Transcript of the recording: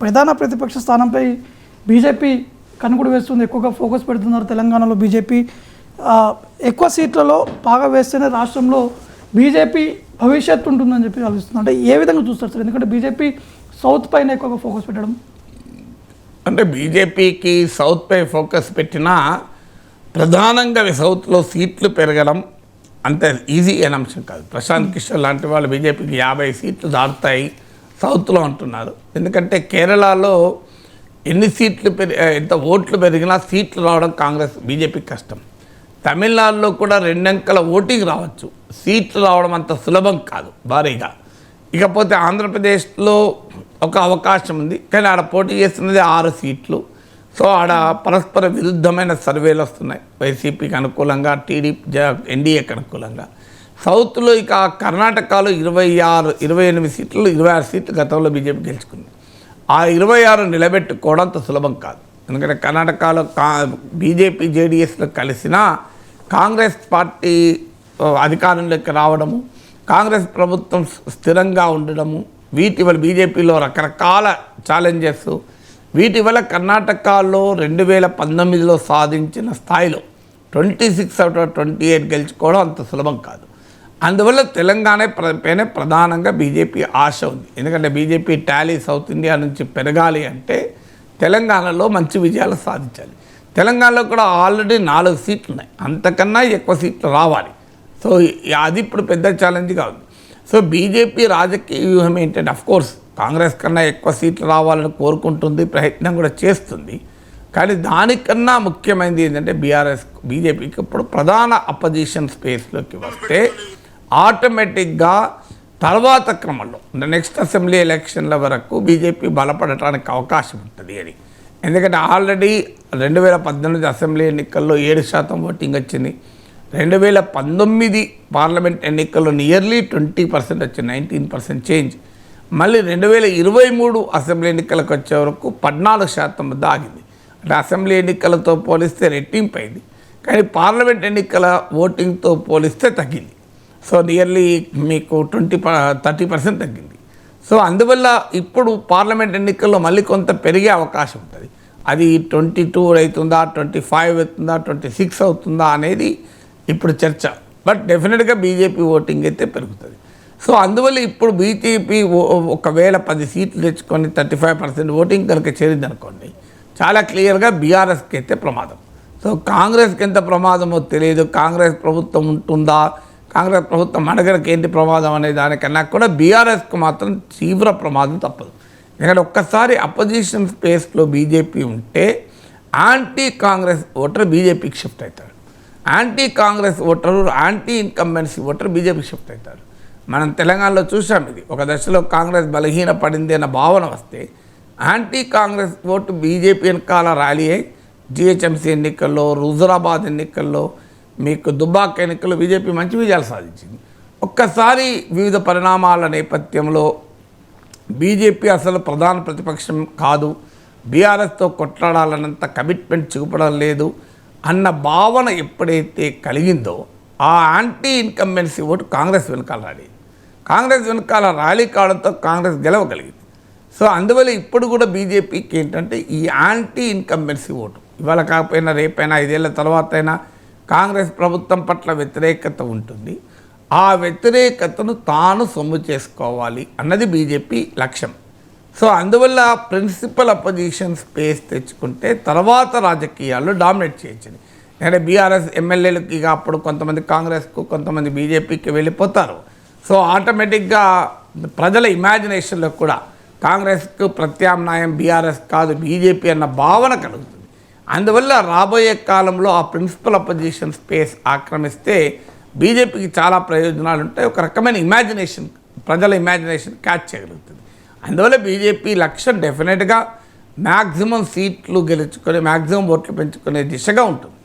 ప్రధాన ప్రతిపక్ష స్థానంపై బీజేపీ కనుగొడు వేస్తుంది ఎక్కువగా ఫోకస్ పెడుతున్నారు తెలంగాణలో బీజేపీ. ఎక్కువ సీట్లలో బాగా వేస్తేనే రాష్ట్రంలో బీజేపీ భవిష్యత్తు ఉంటుందని చెప్పి ఆలోచిస్తుంది అంటే ఏ విధంగా చూస్తారు సార్? ఎందుకంటే బీజేపీ సౌత్ పైన ఎక్కువగా ఫోకస్ పెట్టడం. అంటే బీజేపీకి సౌత్పై ఫోకస్ పెట్టినా ప్రధానంగా సౌత్లో సీట్లు పెరగడం అంత ఈజీ అయిన అంశం కాదు. ప్రశాంత్ కిషోర్ లాంటి వాళ్ళు బీజేపీకి యాభై సీట్లు దాటుతాయి. సౌత్లో అంటున్నారు ఎందుకంటే కేరళలో ఎన్ని సీట్లు పెరి ఎంత ఓట్లు పెరిగినా సీట్లు రావడం కాంగ్రెస్ బీజేపీకి కష్టం. తమిళనాడులో కూడా రెండంకల ఓటింగ్ రావచ్చు. సీట్లు రావడం అంత సులభం కాదు భారీగా. ఇకపోతే ఆంధ్రప్రదేశ్లో ఒక అవకాశం ఉంది కానీ ఆడ పోటీ చేస్తున్నది ఆరు సీట్లు. సో ఆడ పరస్పర విరుద్ధమైన సర్వేలు వస్తున్నాయి. వైసీపీకి అనుకూలంగా టీడీపీ ఎన్డీఏకి అనుకూలంగా. సౌత్లో ఇక కర్ణాటకలో ఇరవై ఆరు ఇరవై ఎనిమిది సీట్లు ఇరవై ఆరు సీట్లు గతంలో బీజేపీ గెలుచుకుంది. ఆ ఇరవై ఆరు నిలబెట్టుకోవడం అంత సులభం కాదు. ఎందుకంటే కర్ణాటకలో కా బీజేపీ జేడీఎస్లో కలిసినా కాంగ్రెస్ పార్టీ అధికారంలోకి రావడము కాంగ్రెస్ ప్రభుత్వం స్థిరంగా ఉండడము వీటి వల్ల బీజేపీలో రకరకాల ఛాలెంజెస్ వీటి వల్ల కర్ణాటకలో రెండు వేల పంతొమ్మిదిలో సాధించిన స్థాయిలో twenty six out of twenty eight గెలుచుకోవడం అంత సులభం కాదు. అందువల్ల తెలంగాణ ప్ర- పైన ప్రధానంగా బీజేపీ ఆశ ఉంది. ఎందుకంటే బీజేపీ టాలీ సౌత్ ఇండియా నుంచి పెరగాలి అంటే తెలంగాణలో మంచి విజయాలు సాధించాలి. తెలంగాణలో కూడా ఆల్రెడీ నాలుగు సీట్లు ఉన్నాయి. అంతకన్నా ఎక్కువ సీట్లు రావాలి. సో అది ఇప్పుడు పెద్ద ఛాలెంజ్గా ఉంది. సో బీజేపీ రాజకీయ వ్యూహం ఏంటంటే కోర్స్ కాంగ్రెస్ కన్నా ఎక్కువ సీట్లు రావాలని కోరుకుంటుంది ప్రయత్నం కూడా చేస్తుంది. కానీ దానికన్నా ముఖ్యమైనది ఏంటంటే బీఆర్ఎస్ బీజేపీకి ఇప్పుడు ప్రధాన అపోజిషన్ స్పేస్లోకి వస్తే ఆటోమేటిక్గా తర్వాత క్రమంలో నెక్స్ట్ అసెంబ్లీ ఎలక్షన్ల వరకు బీజేపీ బలపడటానికి అవకాశం ఉంటుంది అని. ఎందుకంటే ఆల్రెడీ రెండు వేల పద్దెనిమిది అసెంబ్లీ ఎన్నికల్లో ఏడు శాతం ఓటింగ్ వచ్చింది. రెండు వేల పంతొమ్మిది పార్లమెంట్ ఎన్నికల్లో నియర్లీ ట్వంటీ పర్సెంట్ వచ్చింది నైన్టీన్ పర్సెంట్ చేంజ్. మళ్ళీ రెండు వేల ఇరవై మూడు అసెంబ్లీ ఎన్నికలకు వచ్చే వరకు పద్నాలుగు శాతం వద్ద ఆగింది. అంటే అసెంబ్లీ ఎన్నికలతో పోలిస్తే రెట్టింపు అయింది. కానీ పార్లమెంట్ ఎన్నికల ఓటింగ్తో పోలిస్తే తగ్గింది. సో నియర్లీ మీకు ట్వంటీ థర్టీ పర్సెంట్ తగ్గింది. సో అందువల్ల ఇప్పుడు పార్లమెంట్ ఎన్నికల్లో మళ్ళీ కొంత పెరిగే అవకాశం ఉంటుంది. అది ట్వంటీ టూ అవుతుందా ట్వంటీ ఫైవ్ అవుతుందా ట్వంటీ సిక్స్ అవుతుందా అనేది ఇప్పుడు చర్చ. బట్ డెఫినెట్గా బీజేపీ ఓటింగ్ అయితే పెరుగుతుంది. సో అందువల్ల ఇప్పుడు బీజేపీ ఒకవేళ పది సీట్లు తెచ్చుకొని థర్టీ ఫైవ్ పర్సెంట్ ఓటింగ్ కనుక చేరిందనుకోండి చాలా క్లియర్గా బీఆర్ఎస్కి అయితే ప్రమాదం. సో కాంగ్రెస్కి ఎంత ప్రమాదమో తెలియదు కాంగ్రెస్ ప్రభుత్వం ఉంటుందా కాంగ్రెస్ ప్రభుత్వం మనగరకు ఏంటి ప్రమాదం అనే దానికన్నా కూడా బీఆర్ఎస్కు మాత్రం తీవ్ర ప్రమాదం తప్పదు. ఎందుకంటే ఒక్కసారి అపోజిషన్ స్పేస్లో బీజేపీ ఉంటే యాంటీ కాంగ్రెస్ ఓటర్ బీజేపీకి షిఫ్ట్ అవుతాడు anti Congress voter anti incumbency voter బీజేపీకి షిఫ్ట్ అవుతాడు మనం తెలంగాణలో చూసాం ఇది. ఒక దశలో కాంగ్రెస్ బలహీన పడింది అన్న భావన వస్తే యాంటీ కాంగ్రెస్ ఓటు బీజేపీ వెనకాల ర్యాలీ అయి జిహెచ్ఎంసీ ఎన్నికల్లో హుజురాబాద్ ఎన్నికల్లో మీకు దుబ్బాక ఎన్నికల్లో బీజేపీ మంచి విజయాలు సాధించింది. ఒక్కసారి వివిధ పరిణామాల నేపథ్యంలో బీజేపీ అసలు ప్రధాన ప్రతిపక్షం కాదు. బీఆర్ఎస్తో కొట్లాడాలన్నంత కమిట్మెంట్ చూపడం లేదు అన్న భావన ఎప్పుడైతే కలిగిందో ఆ యాంటీ ఇన్కంబెన్సీ ఓటు కాంగ్రెస్ వెనకాల రాలేదు. కాంగ్రెస్ వెనకాల ర్యాలీ కావడంతో కాంగ్రెస్ గెలవగలిగింది. సో అందువల్ల ఇప్పుడు కూడా బీజేపీకి ఏంటంటే ఈ యాంటీ ఇన్కంబెన్సీ ఓటు ఇవాళ కాకపోయినా రేపైనా ఐదేళ్ళ తర్వాత అయినా కాంగ్రెస్ ప్రభుత్వం పట్ల వ్యతిరేకత ఉంటుంది. ఆ వ్యతిరేకతను తాను సొమ్ము చేసుకోవాలి అన్నది బీజేపీ లక్ష్యం. సో అందువల్ల ప్రిన్సిపల్ అపోజిషన్ స్పేస్ తెచ్చుకుంటే తర్వాత రాజకీయాల్లో డామినేట్ చేయొచ్చని అంటే బీఆర్ఎస్ ఎమ్మెల్యేలకి ఇక అప్పుడు కొంతమంది కాంగ్రెస్కు కొంతమంది బీజేపీకి వెళ్ళిపోతారు. సో ఆటోమేటిక్గా ప్రజల ఇమాజినేషన్లో కూడా కాంగ్రెస్కు ప్రత్యామ్నాయం బీఆర్ఎస్ కాదు బీజేపీ అన్న భావన కలుగుతుంది. అందువల్ల రాబోయే కాలంలో ఆ ప్రిన్సిపల్ అపోజిషన్ స్పేస్ ఆక్రమిస్తే బీజేపీకి చాలా ప్రయోజనాలు ఉంటాయి. ఒక రకమైన ఇమాజినేషన్ ప్రజల ఇమాజినేషన్ క్యాచ్ చేయగలుగుతుంది. అందువల్ల బీజేపీ లక్ష్యం డెఫినెట్గా మ్యాక్సిమం సీట్లు గెలుచుకొని మ్యాక్సిమం ఓట్లు పెంచుకునే దిశగా ఉంటుంది.